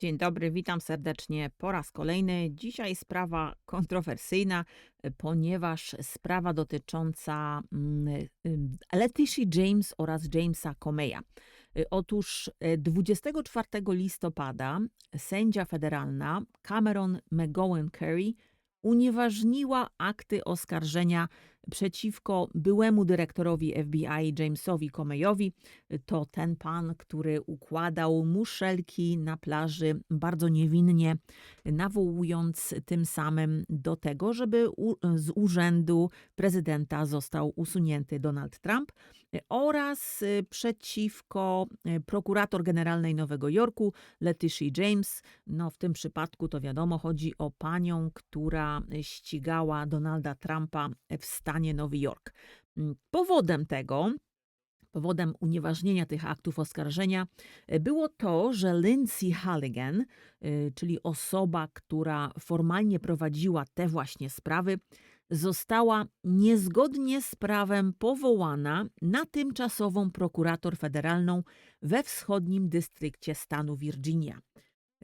Dzień dobry, witam serdecznie po raz kolejny. Dzisiaj sprawa kontrowersyjna, y, ponieważ sprawa dotycząca mm, y, Letitia James oraz Jamesa Comeya. Y, Otóż y, 24 listopada sędzia federalna Cameron McGowan Curry unieważniła akty oskarżenia przeciwko byłemu dyrektorowi FBI Jamesowi Comeyowi. To ten pan, który układał muszelki na plaży bardzo niewinnie, nawołując tym samym do tego, żeby z urzędu prezydenta został usunięty Donald Trump oraz y, przeciwko y, prokurator generalnej Nowego Jorku Letitia James. No w tym przypadku to wiadomo, chodzi o panią, która ścigała Donalda Trumpa w stanie Nowy Jork. Mm, Powodem tego, powodem unieważnienia tych aktów oskarżenia e, było to, że Lindsay Halligan, y, czyli osoba, która formalnie prowadziła te właśnie sprawy, została niezgodnie z prawem powołana na tymczasową prokurator federalną we wschodnim dystrykcie stanu Virginia.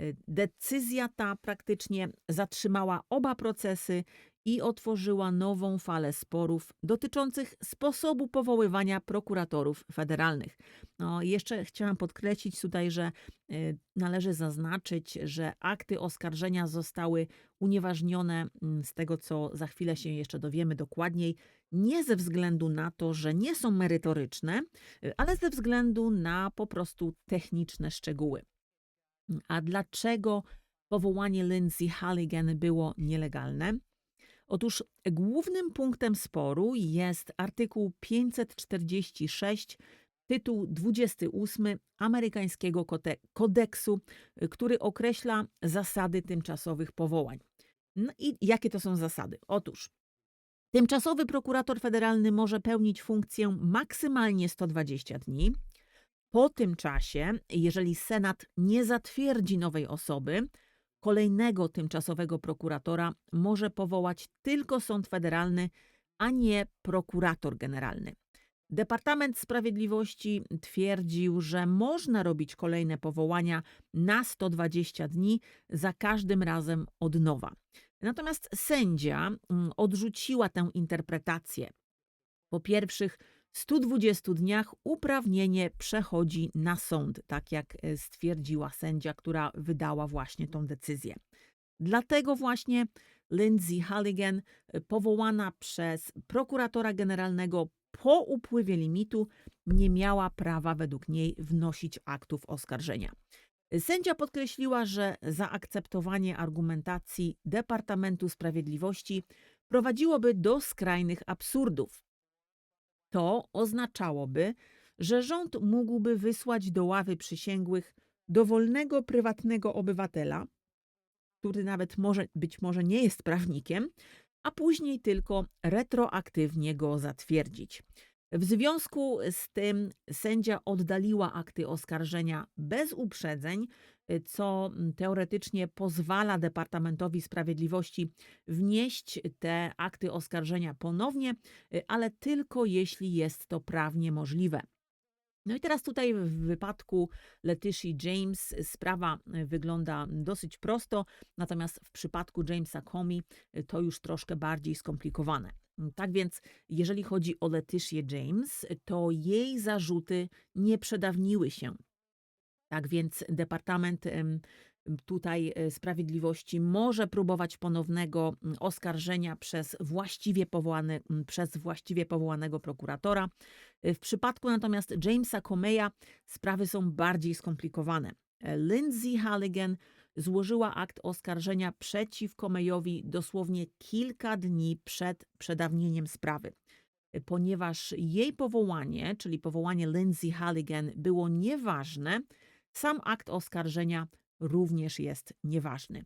Y, Decyzja ta praktycznie zatrzymała oba procesy i otworzyła nową falę sporów dotyczących sposobu powoływania prokuratorów federalnych. No, jeszcze chciałam podkreślić tutaj, że y, należy zaznaczyć, że akty oskarżenia zostały unieważnione mm, z tego, co za chwilę się jeszcze dowiemy dokładniej, nie ze względu na to, że nie są merytoryczne, y, ale ze względu na po prostu techniczne szczegóły. A dlaczego powołanie Lindsay Halligan było nielegalne? Otóż głównym punktem sporu jest artykuł 546, tytuł 28 amerykańskiego kodeksu, który określa zasady tymczasowych powołań. No i jakie to są zasady? Otóż tymczasowy prokurator federalny może pełnić funkcję maksymalnie 120 dni. Po tym czasie, jeżeli Senat nie zatwierdzi nowej osoby, kolejnego tymczasowego prokuratora może powołać tylko sąd federalny, a nie prokurator generalny. Departament Sprawiedliwości twierdził, że można robić kolejne powołania na 120 dni, za każdym razem od nowa. Natomiast sędzia mm, odrzuciła tę interpretację. Po pierwszych 120 dniach uprawnienie przechodzi na sąd, tak jak e, stwierdziła sędzia, która wydała właśnie tą decyzję. Dlatego właśnie Lindsay Halligan, e, powołana przez prokuratora generalnego po upływie limitu, nie miała prawa według niej wnosić aktów oskarżenia. Sędzia podkreśliła, że zaakceptowanie argumentacji Departamentu Sprawiedliwości prowadziłoby do skrajnych absurdów. To oznaczałoby, że rząd mógłby wysłać do ławy przysięgłych dowolnego prywatnego obywatela, który nawet może, być może nie jest prawnikiem, a później tylko retroaktywnie go zatwierdzić. W związku z tym sędzia oddaliła akty oskarżenia bez uprzedzeń, co teoretycznie pozwala Departamentowi Sprawiedliwości wnieść te akty oskarżenia ponownie, ale tylko jeśli jest to prawnie możliwe. No i teraz tutaj w wypadku Letitia James sprawa wygląda dosyć prosto, natomiast w przypadku Jamesa Comey to już troszkę bardziej skomplikowane. Tak więc, jeżeli chodzi o Letitię James, to jej zarzuty nie przedawniły się. Tak więc Departament tutaj e, Sprawiedliwości może próbować ponownego oskarżenia przez właściwie, powołany, m, przez właściwie powołanego prokuratora. E, W przypadku natomiast Jamesa Comeya sprawy są bardziej skomplikowane. E, Lindsay Halligan złożyła akt oskarżenia przeciw Comeyowi dosłownie kilka dni przed przedawnieniem sprawy. Ponieważ jej powołanie, czyli powołanie Lindsay Halligan, było nieważne, sam akt oskarżenia również jest nieważny.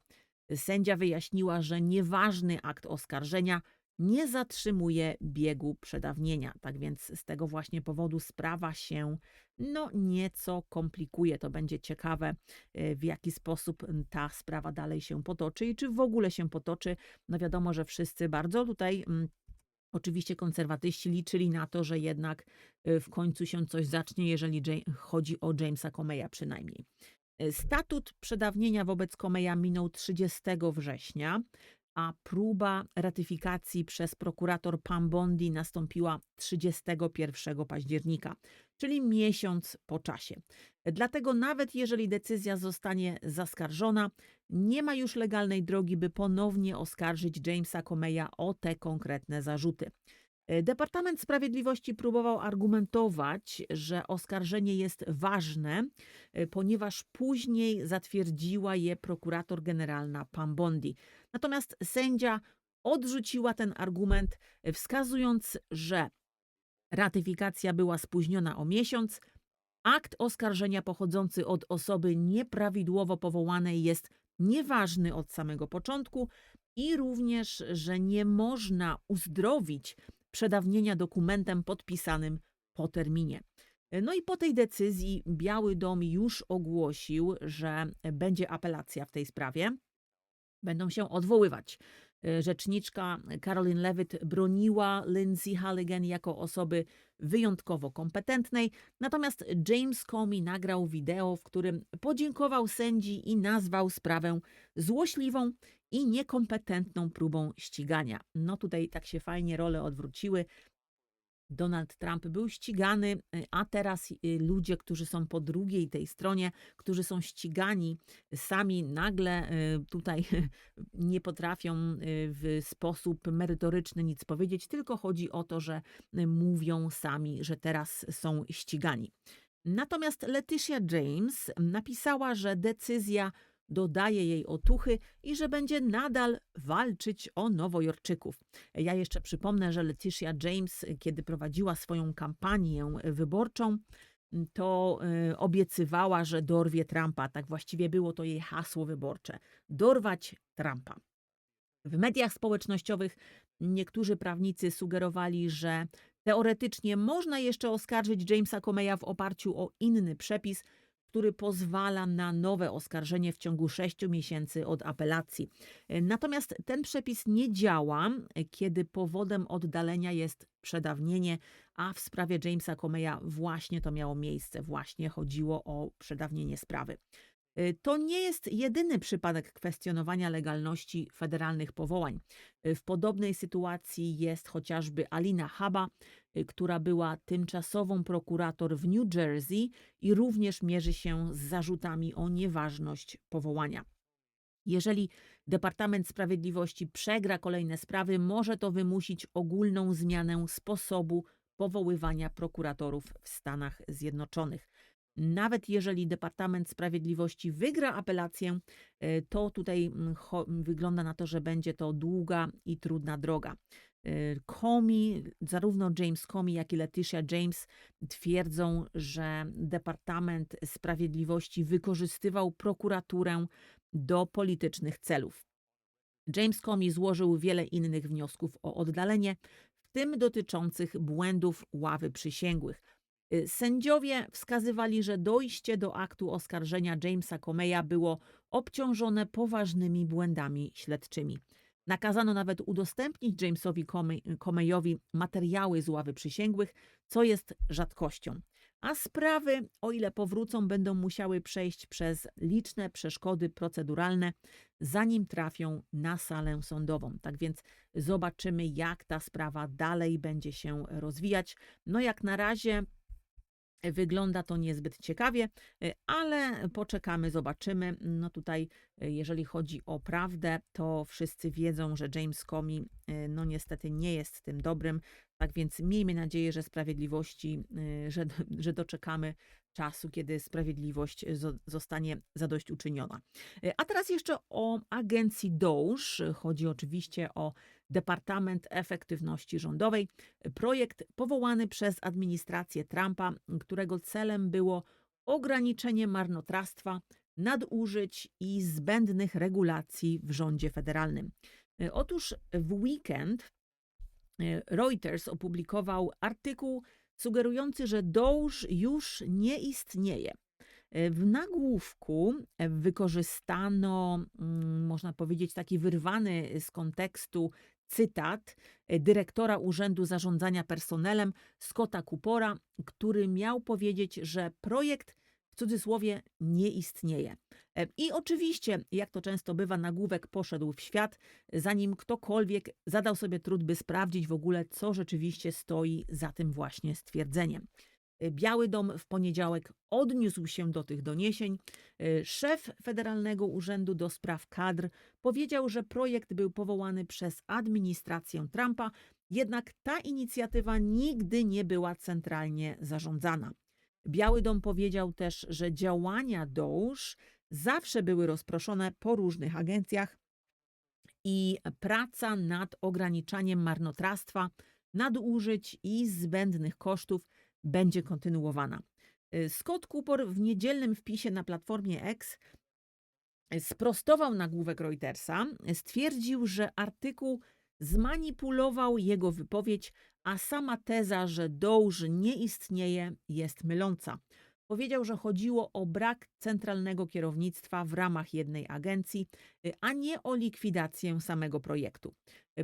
Sędzia wyjaśniła, że nieważny akt oskarżenia nie zatrzymuje biegu przedawnienia. Tak więc z tego właśnie powodu sprawa się no nieco komplikuje. To będzie ciekawe, e, w jaki sposób ta sprawa dalej się potoczy i czy w ogóle się potoczy. No wiadomo, że wszyscy bardzo tutaj Oczywiście konserwatyści liczyli na to, że jednak y, w końcu się coś zacznie, jeżeli chodzi o Jamesa Comeya przynajmniej. E, Statut przedawnienia wobec Komeja minął 30 września, a próba ratyfikacji przez prokurator Pam Bondi nastąpiła 31 października, czyli miesiąc po czasie. Dlatego nawet jeżeli decyzja zostanie zaskarżona, nie ma już legalnej drogi, by ponownie oskarżyć Jamesa Comeya o te konkretne zarzuty. Departament Sprawiedliwości próbował argumentować, że oskarżenie jest ważne, e, ponieważ później zatwierdziła je prokurator generalna Pam Bondi. Natomiast sędzia odrzuciła ten argument, e, wskazując, że ratyfikacja była spóźniona o miesiąc, akt oskarżenia pochodzący od osoby nieprawidłowo powołanej jest nieważny od samego początku i również, że nie można uzdrowić przedawnienia dokumentem podpisanym po terminie. No i po tej decyzji Biały Dom już ogłosił, że będzie apelacja w tej sprawie. Będą się odwoływać. Rzeczniczka Caroline Levitt broniła Lindsay Halligan jako osoby wyjątkowo kompetentnej, natomiast James Comey nagrał wideo, w którym podziękował sędzi i nazwał sprawę złośliwą i niekompetentną próbą ścigania. No tutaj tak się fajnie role odwróciły. Donald Trump był ścigany, y, a teraz y, ludzie, którzy są po drugiej tej stronie, którzy są ścigani, sami nagle y, tutaj nie potrafią w sposób merytoryczny nic powiedzieć, tylko chodzi o to, że mówią sami, że teraz są ścigani. Natomiast Leticia James napisała, że decyzja dodaje jej otuchy i że będzie nadal walczyć o Nowojorczyków. Ja jeszcze przypomnę, że Leticia James, kiedy prowadziła swoją kampanię wyborczą, to y, obiecywała, że dorwie Trumpa. Tak właściwie było to jej hasło wyborcze. Dorwać Trumpa. W mediach społecznościowych niektórzy prawnicy sugerowali, że teoretycznie można jeszcze oskarżyć Jamesa Comeya w oparciu o inny przepis, który pozwala na nowe oskarżenie w ciągu 6 miesięcy od apelacji. Natomiast ten przepis nie działa, kiedy powodem oddalenia jest przedawnienie, a w sprawie Jamesa Comeya właśnie to miało miejsce, właśnie chodziło o przedawnienie sprawy. Y, to nie jest jedyny przypadek kwestionowania legalności federalnych powołań. Y, w podobnej sytuacji jest chociażby Alina Haba, y, która była tymczasową prokurator w New Jersey i również mierzy się z zarzutami o nieważność powołania. Jeżeli Departament Sprawiedliwości przegra kolejne sprawy, może to wymusić ogólną zmianę sposobu powoływania prokuratorów w Stanach Zjednoczonych. Nawet jeżeli Departament Sprawiedliwości wygra apelację, e, to tutaj mm, wygląda na to, że będzie to długa i trudna droga. E, Comey, zarówno James Comey, jak i Leticia James twierdzą, że Departament Sprawiedliwości wykorzystywał prokuraturę do politycznych celów. James Comey złożył wiele innych wniosków o oddalenie, w tym dotyczących błędów ławy przysięgłych. Y, sędziowie wskazywali, że dojście do aktu oskarżenia Jamesa Comeya było obciążone poważnymi błędami śledczymi. Nakazano nawet udostępnić Jamesowi Comeyowi materiały z ławy przysięgłych, co jest rzadkością. A sprawy, o ile powrócą, będą musiały przejść przez liczne przeszkody proceduralne, zanim trafią na salę sądową. Tak więc zobaczymy, jak ta sprawa dalej będzie się rozwijać. No, jak na razie Wygląda to niezbyt ciekawie, y, ale poczekamy, zobaczymy. No tutaj, y, jeżeli chodzi o prawdę, to wszyscy wiedzą, że James Comey, y, no niestety nie jest tym dobrym. Tak więc miejmy nadzieję, że sprawiedliwości, że, że doczekamy czasu, kiedy sprawiedliwość zostanie zadośćuczyniona. A teraz jeszcze o agencji DOGE. Chodzi oczywiście o Departament Efektywności Rządowej. Projekt powołany przez administrację Trumpa, którego celem było ograniczenie marnotrawstwa, nadużyć i zbędnych regulacji w rządzie federalnym. Otóż w weekend e, Reuters opublikował artykuł sugerujący, że DOGE już nie istnieje. E, w nagłówku wykorzystano, mm, można powiedzieć, taki wyrwany z kontekstu cytat e, dyrektora Urzędu Zarządzania Personelem Scotta Kupora, który miał powiedzieć, że projekt cudzysłowie nie istnieje. E, I oczywiście, jak to często bywa, nagłówek poszedł w świat, zanim ktokolwiek zadał sobie trud, by sprawdzić w ogóle, co rzeczywiście stoi za tym właśnie stwierdzeniem. E, Biały Dom w poniedziałek odniósł się do tych doniesień. E, Szef Federalnego Urzędu do Spraw Kadr powiedział, że projekt był powołany przez administrację Trumpa, jednak ta inicjatywa nigdy nie była centralnie zarządzana. Biały Dom powiedział też, że działania Doge zawsze były rozproszone po różnych agencjach i praca nad ograniczaniem marnotrawstwa, nadużyć i zbędnych kosztów będzie kontynuowana. Scott Cooper w niedzielnym wpisie na platformie X sprostował nagłówek Reutersa, stwierdził, że artykuł zmanipulował jego wypowiedź, a sama teza, że Doge nie istnieje, jest myląca. Powiedział, że chodziło o brak centralnego kierownictwa w ramach jednej agencji, a nie o likwidację samego projektu.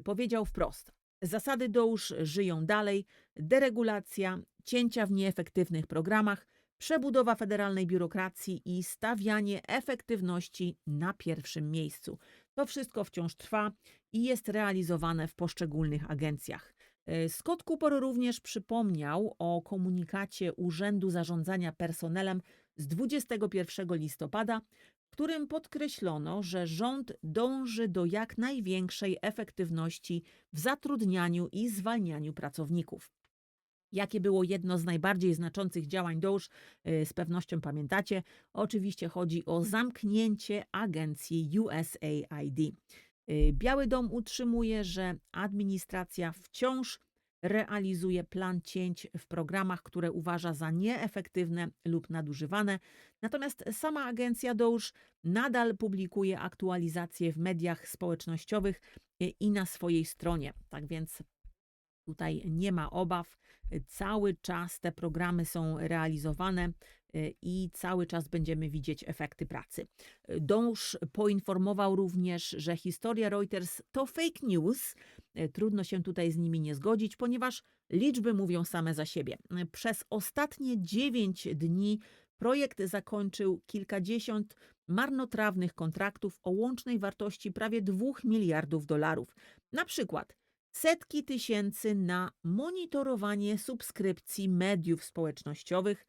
Powiedział wprost: Zasady Doge żyją dalej, deregulacja, cięcia w nieefektywnych programach, przebudowa federalnej biurokracji i stawianie efektywności na pierwszym miejscu. To wszystko wciąż trwa i jest realizowane w poszczególnych agencjach. E, Scott Cooper również przypomniał o komunikacie Urzędu Zarządzania Personelem z 21 listopada, w którym podkreślono, że rząd dąży do jak największej efektywności w zatrudnianiu i zwalnianiu pracowników. Jakie było jedno z najbardziej znaczących działań Doge, y, z pewnością pamiętacie. Oczywiście chodzi o zamknięcie agencji USAID. Y, Biały Dom utrzymuje, że administracja wciąż realizuje plan cięć w programach, które uważa za nieefektywne lub nadużywane. Natomiast sama agencja Doge nadal publikuje aktualizacje w mediach społecznościowych y, i na swojej stronie. Tak więc Tutaj nie ma obaw. Cały czas te programy są realizowane y, i cały czas będziemy widzieć efekty pracy. Dąż poinformował również, że historia Reuters to fake news. Y, Trudno się tutaj z nimi nie zgodzić, ponieważ liczby mówią same za siebie. Przez ostatnie 9 dni projekt zakończył kilkadziesiąt marnotrawnych kontraktów o łącznej wartości prawie 2 miliardów dolarów. Na przykład setki tysięcy na monitorowanie subskrypcji mediów społecznościowych,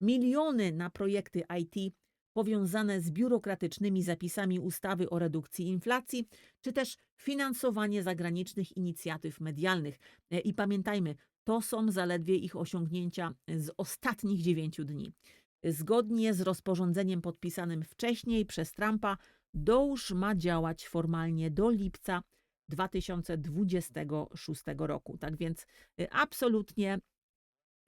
miliony na projekty IT powiązane z biurokratycznymi zapisami ustawy o redukcji inflacji, czy też finansowanie zagranicznych inicjatyw medialnych. E, I pamiętajmy, to są zaledwie ich osiągnięcia z ostatnich dziewięciu dni. Zgodnie z rozporządzeniem podpisanym wcześniej przez Trumpa, Doge ma działać formalnie do lipca 2026 roku. Tak więc y, absolutnie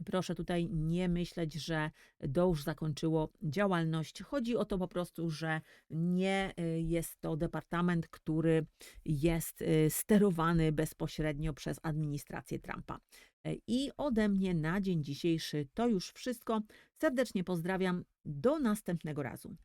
proszę tutaj nie myśleć, że Doge zakończyło działalność. Chodzi o to po prostu, że nie y, jest to departament, który jest y, sterowany bezpośrednio przez administrację Trumpa. I ode mnie na dzień dzisiejszy to już wszystko. Serdecznie pozdrawiam. Do następnego razu.